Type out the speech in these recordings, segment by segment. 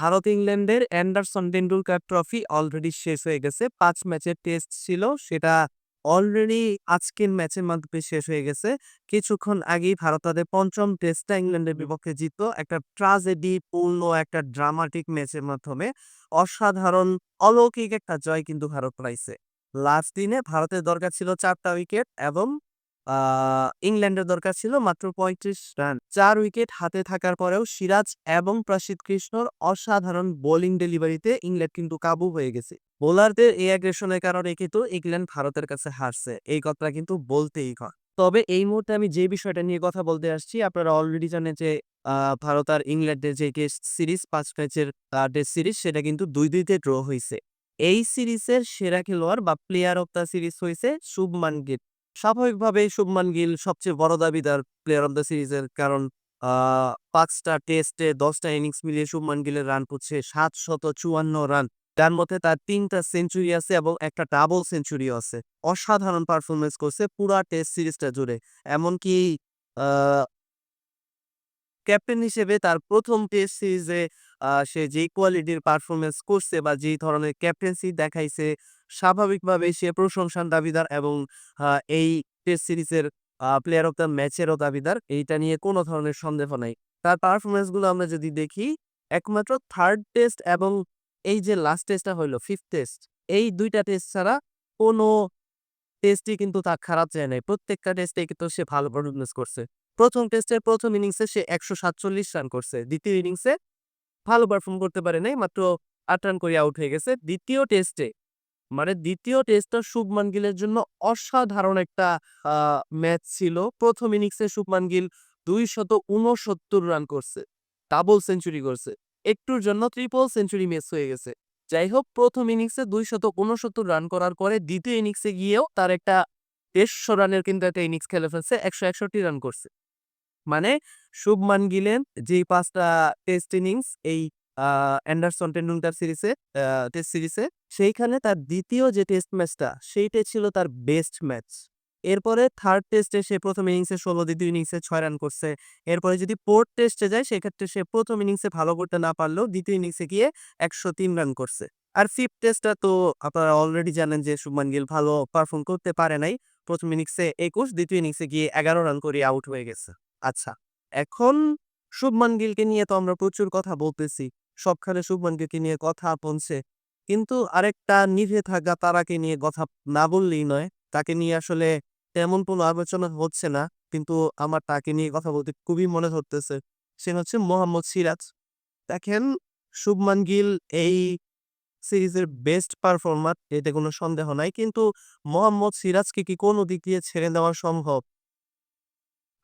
ভারত ইংল্যান্ডের Anderson Tendulkar trophy already শেষ হয়ে গেছে। পাঁচ ম্যাচের টেস্ট ছিল। সেটা অলরেডি আজকের ম্যাচের মাধ্যমে শেষ হয়ে গেছে। কিছুক্ষণ আগেই ভারত তাদের পঞ্চম টেস্টটা ইংল্যান্ডের বিপক্ষে জিতলো। একটা ট্রাজেডি, পূর্ণ একটা ড্রামাটিক ম্যাচের মাধ্যমে অসাধারণ, অলৌকিক একটা জয় কিন্তু ভারত পাইছে। লাস্ট দিনে ভারতের দরকার ছিল চারটা উইকেট এবং ইংল্যান্ডের দরকার ছিল মাত্র ৩৫ রান। চার উইকেট হাতে থাকার পরেও সিরাজ এবং প্রসিদ্ধ কৃষ্ণর অসাধারণ বোলিং ডেলিভারিতে ইংল্যান্ড কিন্তু কাবু হয়ে গেছে। বোলারদের এই অ্যাগ্রেশনের কারণে কিন্তু ইংল্যান্ড ভারতের কাছে হারছে। এই কথাটা কিন্তু বলতেই হয়। তবে এই মুহূর্তে আমি যে বিষয়টা নিয়ে কথা বলতে আসছি, আপনারা অলরেডি জানেন যে ভারত আর ইংল্যান্ডের যে টেস্ট সিরিজ ৫ ম্যাচের টেস্ট সিরিজ সেটা কিন্তু ২-২ তে ড্র হইছে। এই সিরিজের সেরা খেলোয়াড় বা প্লেয়ার অফ দ্য সিরিজ হইছে শুভমান গিল। স্বাভাবিকভাবেই শুভমান গিল সবচেয়ে বড় দাবিদার প্লেয়ার অফ দ্য সিরিজের কারণ, আ ৫ টা টেস্টে দশটা ইনিংস মিলিয়ে শুভমান গিলের রান হচ্ছে ৭৫৪ রান। যার মধ্যে তার তিনটা সেঞ্চুরি আছে এবং একটা ডাবল সেঞ্চুরিও আছে। অসাধারণ পারফরমেন্স করছে পুরা টেস্ট সিরিজটা জুড়ে। এমনকি ক্যাপ্টেন হিসেবে তার প্রথম টেস্ট সিরিজে সে যেই কোয়ালিটির পারফরমেন্স করছে বা যেই ধরনের ক্যাপ্টেন্সি দেখাইছে, স্বাভাবিকভাবে সে প্রশংসার দাবিদার এবং এই টেস্ট সিরিজের প্লেয়ার অফ দ্য ম্যাচেরও দাবিদার। এইটা নিয়ে কোনো ধরনের সন্দেহ নাই। তার পারফরম্যান্সগুলো আমরা যদি দেখি, একমাত্র থার্ড টেস্ট এবং এই যে লাস্ট টেস্টটা হইল 5th টেস্ট এই দুইটা টেস্ট ছাড়া কোনো টেস্টই কিন্তু তার খারাপ যায় নাই। প্রত্যেকটা টেস্টে কিন্তু সে ভালো পারফরম্যান্স করছে। প্রথম টেস্টের প্রথম ইনিংসে সে ১৪৭ রান করছে। দ্বিতীয় ইনিংসে ভালো পারফর্ম করতে পারে নাই। মাত্র আট রান করে আউট হয়ে গেছে। দ্বিতীয় টেস্টে মানে ২য় টেস্টটা শুভমান গিলের জন্য অসাধারণ একটা ম্যাচ ছিল। প্রথম ইনিংসে শুভমান গিল ২৬৯ রান করছে। ডাবল সেঞ্চুরি করছে। একটুর জন্য ট্রিপল সেঞ্চুরি মিস হয়ে গেছে। যাই হোক ১ম ইনিংসে ২৬৯ রান করার পরে দ্বিতীয় ইনিংসে গিয়েও তার একটা ১৫০ রানের কিন্তু একটা ইনিংস খেলে ফেলছে। ১৬১ রান করছে। মানে শুভমান গিলেন, যে পাঁচটা টেস্ট ইনিংস এই অ্যান্ডারসন টেন্ডুলকার সিরিজে টেস্ট সিরিজে, সেইখানে তার দ্বিতীয় যে টেস্ট ম্যাচটা, সেইটাই ছিল তার বেস্ট ম্যাচ। এরপরে থার্ড টেস্টে সে ১ম ইনিংসে ১৬ ২য় ইনিংসে ৬ রান করছে। এরপরে যদি 4th টেস্টে যায়, সেক্ষেত্রে সে প্রথম ইনিংসে ভালো করতে না পারলেও দ্বিতীয় ইনিংসে গিয়ে ১০৩ রান করছে। আর 5th টেস্টটা তো আপনারা অলরেডি জানেন যে শুভমান গিল ভালো পারফর্ম করতে পারে নাই। প্রথম ইনিংসে ২১ ২য় ইনিংসে গিয়ে ১১ রান করে আউট হয়ে গেছে। আচ্ছা এখন শুভমান গিলকে নিয়ে তো আমরা প্রচুর কথা বলতেছি। সবখানে শুভমান গিলকে নিয়ে কথা বলছে। কিন্তু আরেকটা নিভে থাকা তারাকে নিয়ে কথা না বললেই নয়। তাকে নিয়ে আসলে তেমন কোনো আলোচনা হচ্ছে না। কিন্তু আমার তাকে নিয়ে কথা বলতে খুবই মনে ধরতেছে। সে হচ্ছে মোহাম্মদ সিরাজ। দেখেন, শুভমান গিল এই সিরিজের বেস্ট পারফর্মার, এতে কোনো সন্দেহ নাই। কিন্তু মোহাম্মদ সিরাজকে কি কোনো দিক দিয়ে ছেড়ে দেওয়া সম্ভব?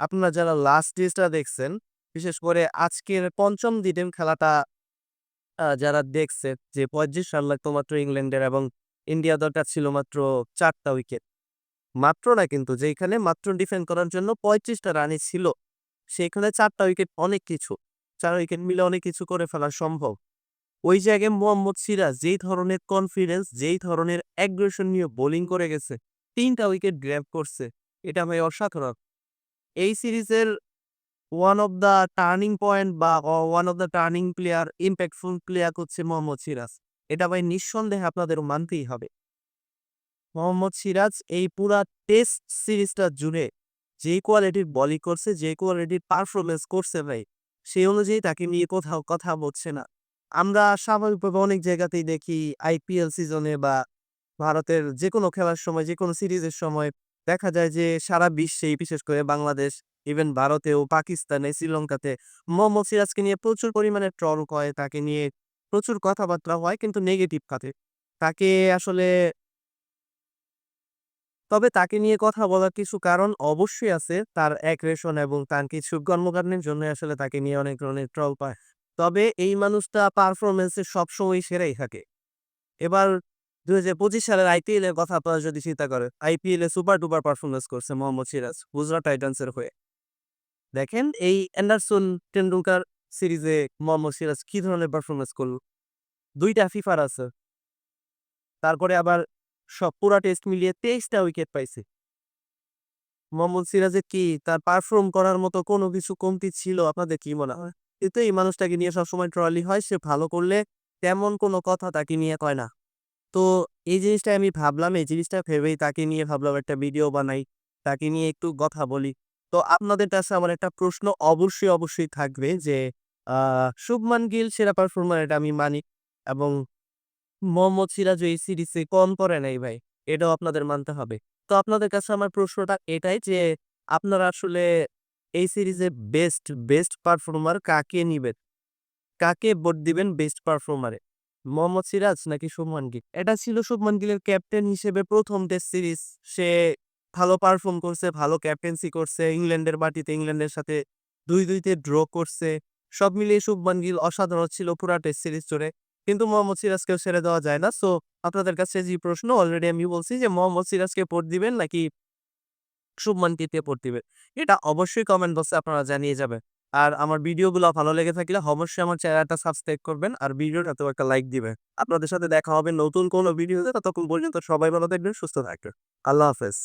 আপনারা যারা লাস্ট টেস্টটা দেখছেন, বিশেষ করে আজকের ৫ম দিনের খেলাটা যারা দেখছে যে ৩৫ রান লাগতো মাত্র ইংল্যান্ডের এবং ইন্ডিয়া দরকার ছিল মাত্র চারটা উইকেট। মাত্র না কিন্তু যেইখানে মাত্র ডিফেন্ড করার জন্য ৩৫ টা রানই ছিল। সেখানে চারটা উইকেট অনেক কিছু। চার উইকেট মিলে অনেক কিছু করে ফেলা সম্ভব। ওই জায়গায় মোহাম্মদ সিরাজ যেই ধরনের কনফিডেন্স, যেই ধরনের অ্যাগ্রেশন নিয়ে বোলিং করে গেছে, তিনটা উইকেট গ্র্যাব করছে। এটা ভাই অসাধারণ। এই সিরিজের one of the turning point বা one of the turning player, impactful player হচ্ছে মোহাম্মদ সিরাজ। এটা ভাই নিঃসন্দেহে আপনাদের মানতেই হবে। মোহাম্মদ সিরাজ এই পুরা টেস্ট সিরিজটা জুড়ে যেই কোয়ালিটির বোলিং করছে, যে কোয়ালিটির পারফরম্যান্স করছে ভাই, সেই অনুযায়ী তাকে নিয়ে কোথাও কথা বলছে না। আমরা স্বাভাবিকভাবে অনেক জায়গাতেই দেখি আইপিএল সিজনে বা ভারতের যেকোনো খেলার সময়, যেকোনো সিরিজের সময় দেখা যায় যে সারা বিশ্বেই বিশেষ করে বাংলাদেশ, ইভেন ভারতেও, পাকিস্তানে, শ্রীলঙ্কাতে মোহাম্মদ সিরাজকে নিয়ে প্রচুর পরিমাণে ট্রল হয়। তাকে নিয়ে প্রচুর কথাবার্তা হয় কিন্তু নেগেটিভ খাতে। তাকে আসলে তবে তাকে নিয়ে কথা বলার কিছু কারণ অবশ্যই আছে। তার অ্যাগ্রেশন এবং তার কিছু কর্মকাণ্ডের জন্যই আসলে তাকে নিয়ে অনেক ধরনের ট্রল পায়। তবে এই মানুষটা পারফরমেন্সে সবসময়ই সেরাই থাকে। এবার ২০২৫ সালের আইপিএল এর কথা আপনারা যদি চিন্তা করেন, আইপিএল এ সুপার ডুপার পারফরম্যান্স করছে মোহাম্মদ সিরাজ গুজরাট টাইটান্সের হয়ে। দেখেন এই অ্যান্ডারসন টেন্ডুলকার সিরিজে মোহাম্মদ সিরাজ কি ধরনের পারফরমেন্স করল? দুইটা ফিফার আছে। তারপরে আবার সব পুরা টেস্ট মিলিয়ে তেইশটা উইকেট পাইছে। মোহাম্মদ সিরাজের কি তার পারফর্ম করার মতো কোনো কিছু কমতি ছিল আপনাদের কি মনে হয়? কিন্তু এই মানুষটাকে নিয়ে সবসময় ট্রলি হয়। সে ভালো করলে তেমন কোনো কথা তাকে নিয়ে কয় না। তো এই জিনিসটাই আমি ভাবলাম, এই জিনিসটা ভেবেই তাকে নিয়ে ভাবলাম একটা ভিডিও বানাই। তাকে নিয়ে একটু কথা বলি। তো আপনাদের কাছে আমার একটা প্রশ্ন অবশ্যই, অবশ্যই থাকবে যে শুভমান গিল সেরা পারফর্মার এটা আমি মানি এবং মোহাম্মদ সিরাজও এই সিরিজে কম করে নাই ভাই। এটাও আপনাদের মানতে হবে। তো আপনাদের কাছে আমার প্রশ্নটা এটাই যে আপনারা আসলে এই সিরিজে বেস্ট, বেস্ট পারফর্মার কাকে নিবেন? কাকে ভোট দিবেন বেস্ট পারফর্মারে? মোহাম্মদ সিরাজ নাকি শুভমান গিল? এটা ছিল শুভমান গিলের ক্যাপ্টেন হিসেবে প্রথম টেস্ট সিরিজ। সে ভালো পারফর্ম করছে, ভালো ক্যাপ্টেন্সি করছে। ইংল্যান্ডের মাটিতে ইংল্যান্ডের সাথে দুই দুইতে ড্র করছে। সব মিলিয়ে শুভমান গিল অসাধারণ ছিল পুরা টেস্ট সিরিজ জুড়ে। কিন্তু মোহাম্মদ সিরাজকেও ছেড়ে দেওয়া যায় না। সো আপনাদের কাছে যে প্রশ্ন অলরেডি আমি বলছি যে মোহাম্মদ সিরাজকে ভোট দিবেন নাকি শুভমান গিলকে ভোট দিবেন? এটা অবশ্যই কমেন্ট বক্সে আপনারা জানিয়ে যাবেন। আর আমার ভিডিওগুলো ভালো লেগে থাকলে অবশ্যই আমার চ্যানেলটা সাবস্ক্রাইব করবেন আর ভিডিওটাতেও একটা লাইক দিবেন। আপনাদের সাথে দেখা হবে নতুন কোনো ভিডিওতে। ততক্ষণ পর্যন্ত সবাই ভালো থাকবেন, সুস্থ থাকবেন। আল্লাহ হাফেজ।